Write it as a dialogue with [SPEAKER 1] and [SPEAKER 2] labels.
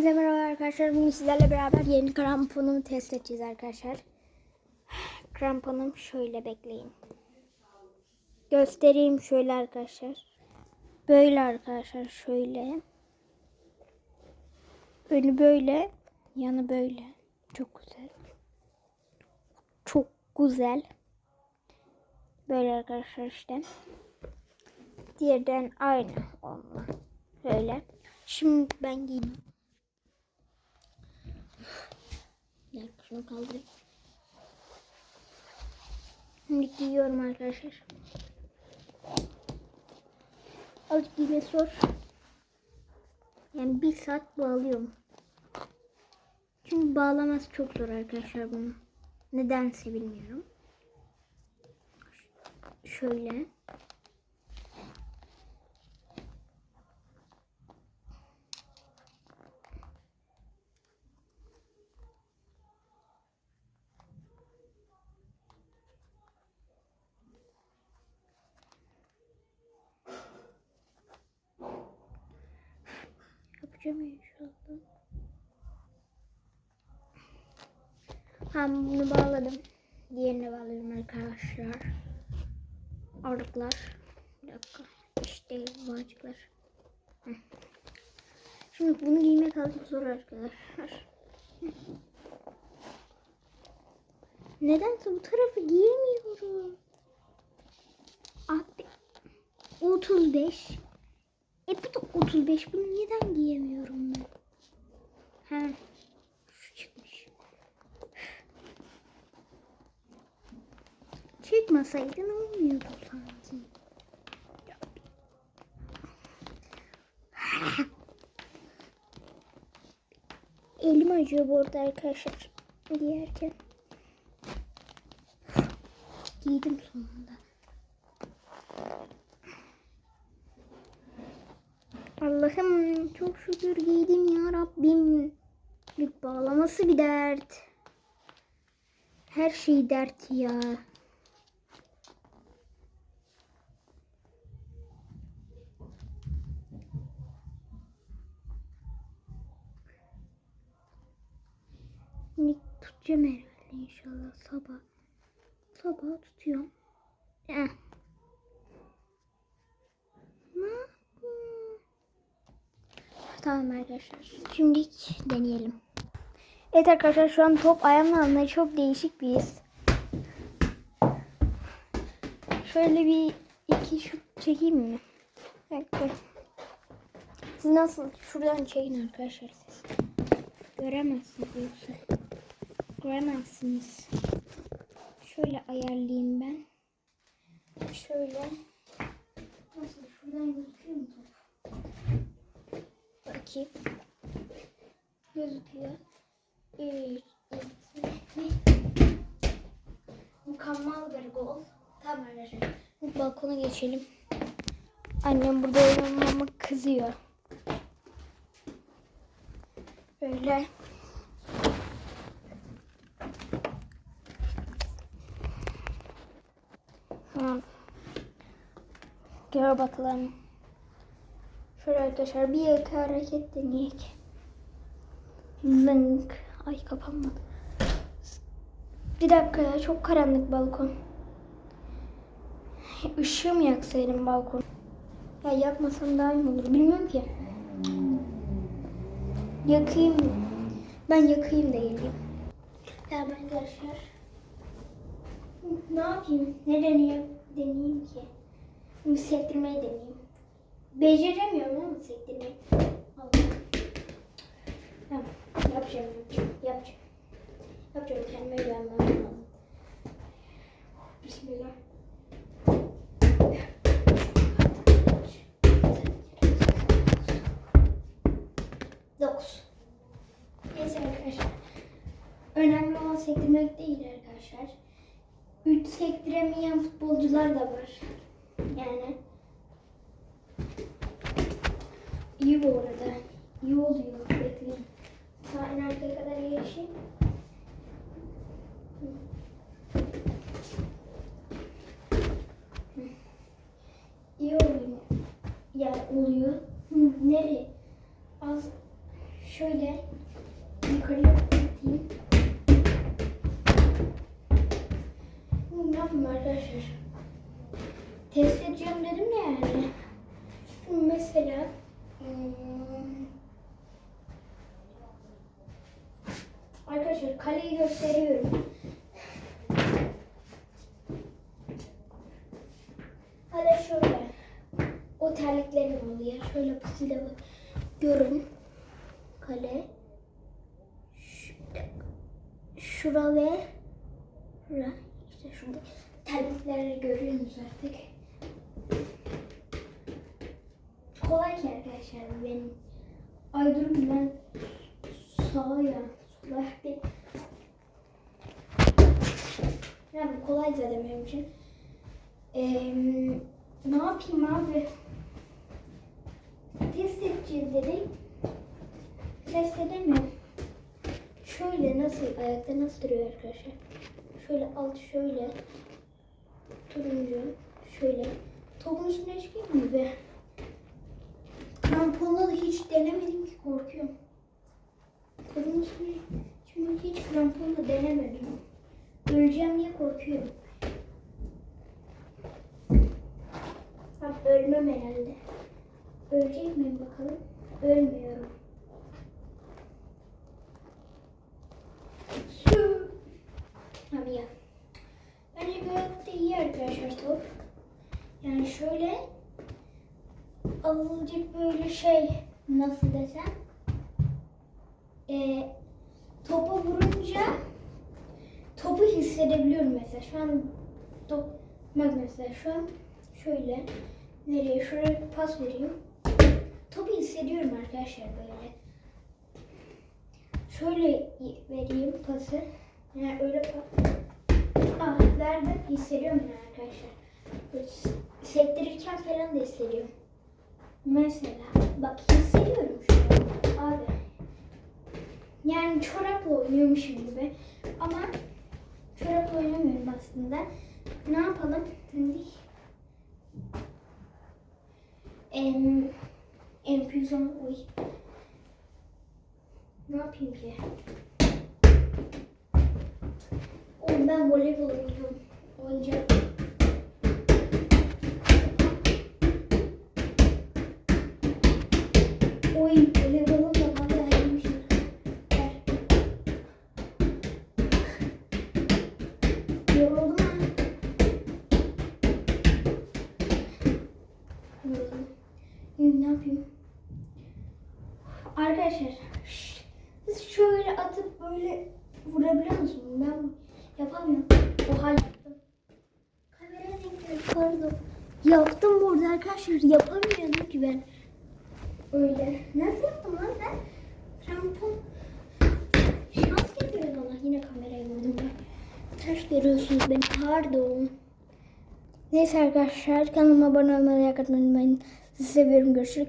[SPEAKER 1] Hepinize merhaba arkadaşlar. Bugün sizlerle beraber yeni kramponumu test edeceğiz arkadaşlar. Kramponum şöyle bekleyin. Göstereyim şöyle arkadaşlar. Böyle arkadaşlar şöyle. Önü böyle. Yanı böyle. Çok güzel. Çok güzel. Böyle arkadaşlar işte. Diğerden aynı onunla. Böyle. Şimdi ben giyeyim. Şunu kaldırayım. Şimdi giyiyorum arkadaşlar. Azıcık giyme zor. Yani bir saat bağlıyorum. Çünkü bağlaması çok zor arkadaşlar bunu. Nedense bilmiyorum. Şöyle. Yapacağım inşallah. Ben bunu bağladım. Diğerini bağladım arkadaşlar. Ağırlıklar. Bir dakika. İşte bağcıklar. Şimdi bunu giymek azıcık zor arkadaşlar. Nedense bu tarafı giyemiyorum. Abi 35 e bu da 35. Bunu neden giyemiyorum ben? He. Şu çıkmış. Çıkmasaydı ne olmuyordu sanki? Elim acıyor bu arada arkadaşlar. Giyerken. Giydim sonunda. Allah'ım çok şükür giydim ya Rabbim. Bir bağlaması bir dert. Her şey dert ya. Şimdi tutacağım herhalde inşallah sabah. Sabah tutuyorum. Eh. Ne yapayım? Tamam arkadaşlar. Şimdi deneyelim. Evet arkadaşlar şu an top ayağımın altında çok değişik bir his. Şöyle bir iki şut çekeyim mi? Bekle. Siz nasıl? Şuradan çekin arkadaşlar siz. Göremezsiniz yoksa. Göremezsiniz. Şöyle ayarlayayım ben. Şöyle. Nasıl? Şuradan gözüküyor mu top? Bakayım. Gözüküyor. Evet. Mükemmel bir gol. Tamam. Balkona geçelim. Annem burada oynamama kızıyor. Böyle. Tamam. Gör bakalım. Şöyle arkadaşlar bir iki hareket deneyek. Zınk. Ay kapanmadı. Bir dakika ya çok karanlık balkon. Işığı mı yaksaydım balkon? Ya yakmasam daha iyi olur. Bilmiyorum ki. Yakayım? Ben yakayım da geleyim. Tamam arkadaşlar. Ne yapayım? Ne deneyeyim? Deneyeyim ki. Bunu sektirmeyi deneyeyim. Beceremiyorum ama sektirmeyi. Tamam. Yapacağım, yapacağım, yapacağım. Yapacağım, kendime güvenmem lazım. Bismillah. Dokuz. Neyse arkadaşlar. Önemli olan sektirmek değil arkadaşlar. Üç sektiremeyen futbolcular da var. Yani. İyi bu arada. İyi oluyor. Bekleyin. Sağ en kadar geçeyim. İyi oluyor. Yani oluyor. Nereye? Az şöyle yukarıya atayım. Bunu ne yapayım arkadaşlar? Test edeceğim dedim ya yani. Şimdi mesela hmm, Arkadaşlar kaleyi gösteriyorum. Hadi şöyle. O terliklerim oluyor. Şöyle pusuyla bakıyorum. Kale. Şura ve. İşte şurada. Terlikleri görüyorsunuz artık. Kolay ki arkadaşlar benim. Ay durun ben sağa ya. Sola değil. Yani kolay zaten benim için. Ee, ne yapayım abi? Test edeceğiz dedik. Test edemiyorum. Şöyle nasıl, ayakta nasıl duruyor arkadaşlar? Şöyle alt şöyle. Turuncu. Şöyle. Topun üstüne çıkayım mı be? Kramponla da hiç denemedim ki korkuyorum. Üstüne çünkü hiç kramponla denemedim. Öleceğim diye korkuyorum. Tam ölmem herhalde. Ölecek miyim bakalım? Ölmüyorum. Abi ya. Bence gayet de iyi arkadaşlar top. Yani şöyle azıcık böyle şey nasıl desem e, topa vurunca topu hissedebiliyorum mesela. Şu an top, bak mesela şu an şöyle nereye şuraya pas vereyim. Topu hissediyorum arkadaşlar böyle. Şöyle vereyim pası. Yani öyle. Ah verdim hissediyorum yani arkadaşlar. Böyle sektirirken falan da hissediyorum. Mesela bak hissediyorum şu an abi. Yani çorapla oynuyormuşum gibi. Ama çorapla oynamıyorum aslında. Ne yapalım? Şimdi em, enfüzyon oy. Ne yapayım ki? Oğlum ben voleybol oynuyorum. Oynayacağım. Oy Şimdi ne yapayım? Arkadaşlar siz şöyle atıp böyle vurabiliyor musunuz? Ben yapamıyorum. Oha yaptım. Kameraya denk pardon. Yaptım burada arkadaşlar. Yapamıyorum ki ben. Öyle. Nasıl yaptım lan ben? Krampon. Şans geliyor bana. Yine kamerayı vurdum ben. Ters görüyorsunuz beni. Pardon. Neyse arkadaşlar kanalıma abone olmayı, like atmayı unutmayın. Sizi seviyorum. Görüşürüz.